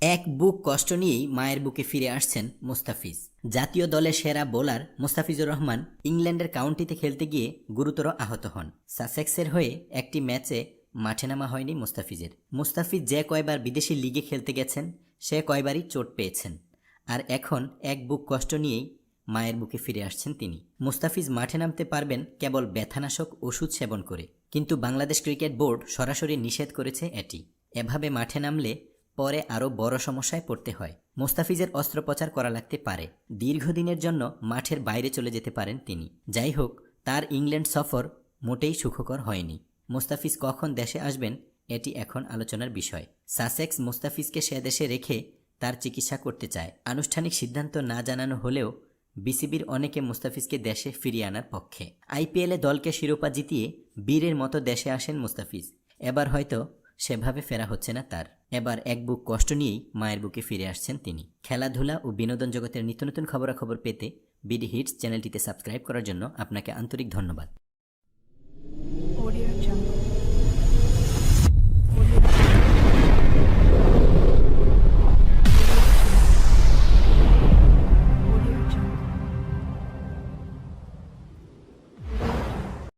এক বুক কষ্ট নিয়েই মায়ের বুকে ফিরে আসছেন মুস্তাফিজ। জাতীয় দলের সেরা বোলার মুস্তাফিজুর রহমান ইংল্যান্ডের কাউন্টিতে খেলতে গিয়ে গুরুতর আহত হন। সাসেক্সের হয়ে একটি ম্যাচে মাঠে নামা হয়নি মুস্তাফিজের। মুস্তাফিজ যে কয়বার বিদেশি লিগে খেলতে গেছেন, সে কয়বারই চোট পেয়েছেন। আর এখন এক বুক কষ্ট নিয়েই মায়ের বুকে ফিরে আসছেন তিনি। মুস্তাফিজ মাঠে নামতে পারবেন কেবল ব্যথানাশক ওষুধ সেবন করে। কিন্তু বাংলাদেশ ক্রিকেট বোর্ড সরাসরি নিষেধ করেছে এটি। এভাবে মাঠে নামলে পরে আরও বড় সমস্যায় পড়তে হয়। মোস্তাফিজের অস্ত্রোপচার করা লাগতে পারে। দীর্ঘদিনের জন্য মাঠের বাইরে চলে যেতে পারেন তিনি। যাই হোক, তার ইংল্যান্ড সফর মোটেই সুখকর হয়নি। মোস্তাফিজ কখন দেশে আসবেন, এটি এখন আলোচনার বিষয়। সাসেক্স মোস্তাফিজকে সে দেশে রেখে তার চিকিৎসা করতে চায়। আনুষ্ঠানিক সিদ্ধান্ত না জানানো হলেও বিসিবির অনেকে মুস্তাফিজকে দেশে ফিরিয়ে আনার পক্ষে। আইপিএলে দলকে শিরোপা জিতিয়ে বীরের মতো দেশে আসেন মুস্তাফিজ। এবার হয়তো সেভাবে ফেরা হচ্ছে না তার। এবার এক বুক কষ্ট নিয়েই মায়ের বুকে ফিরে আসছেন তিনি। খেলাধুলা ও বিনোদন জগতের নিত্য নতুন খবরাখবর পেতে বিডি হিটস চ্যানেলটিতে সাবস্ক্রাইব করার জন্য আপনাকে আন্তরিক ধন্যবাদ।